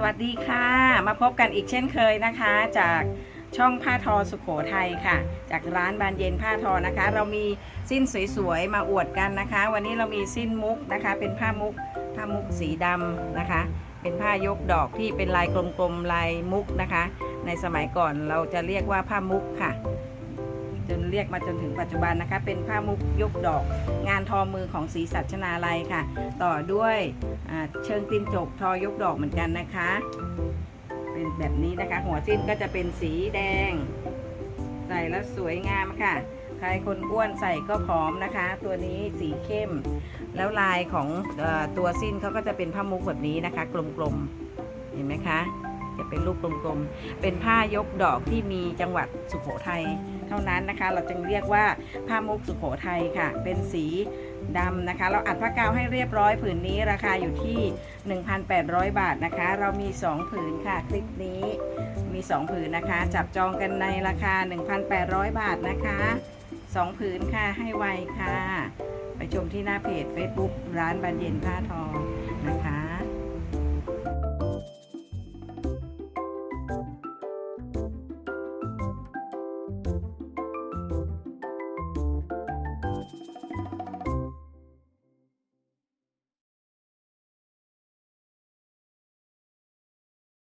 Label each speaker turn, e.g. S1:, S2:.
S1: สวัสดีค่ะ มาพบกันอีกเช่นเคยนะคะ จากช่องผ้าทอสุขโขทัยค่ะ จากร้านบานเย็นผ้าทอนะคะ เรามีสิ้นสวยๆมาอวดกันนะคะ วันนี้เรามีสิ้นมุกนะคะ เป็นผ้ามุกผ้ามุกสีดำนะคะ เป็นผ้ายกดอกที่เป็นลายกลมๆลายมุกนะคะ ในสมัยก่อนเราจะเรียกว่าผ้ามุกค่ะ จนเรียกมาจนถึงปัจจุบันนะคะ เป็นผ้ามุกยกดอก งานทอมือของศรีสัชนาลัยค่ะ ต่อด้วยเชิงตีนจกทอยกดอกเหมือนกันนะคะ เป็นแบบนี้นะคะ หัวสิ้นก็จะเป็นสีแดง ใส่แล้วสวยงามค่ะใครคนอ้วนใส่ก็ผอมนะคะ ตัวนี้สีเข้ม แล้วลายของอตัวสิ้นเขาก็จะเป็นผ้ามุกแบบนี้นะคะ กลมๆเห็นไหมคะ เป็นลูกกลมๆ เป็นผ้ายกดอกที่มีจังหวัดสุโขทัยเท่านั้นนะคะ เราจึงเรียกว่าผ้ามุกสุโขทัยค่ะ เป็นสีดำนะคะ เราอัดผ้ากาวให้เรียบร้อยผืนนี้ราคาอยู่ที่ 1,800 บาทนะคะ เรามี 2 ผืนค่ะ คลิปนี้มี 2 ผืนนะคะ จับจองกันในราคา 1,800 บาทนะคะ 2 ผืนค่ะให้ไวค่ะ ไปชมที่หน้าเพจ Facebook ร้านบานเย็นผ้าทองนะคะ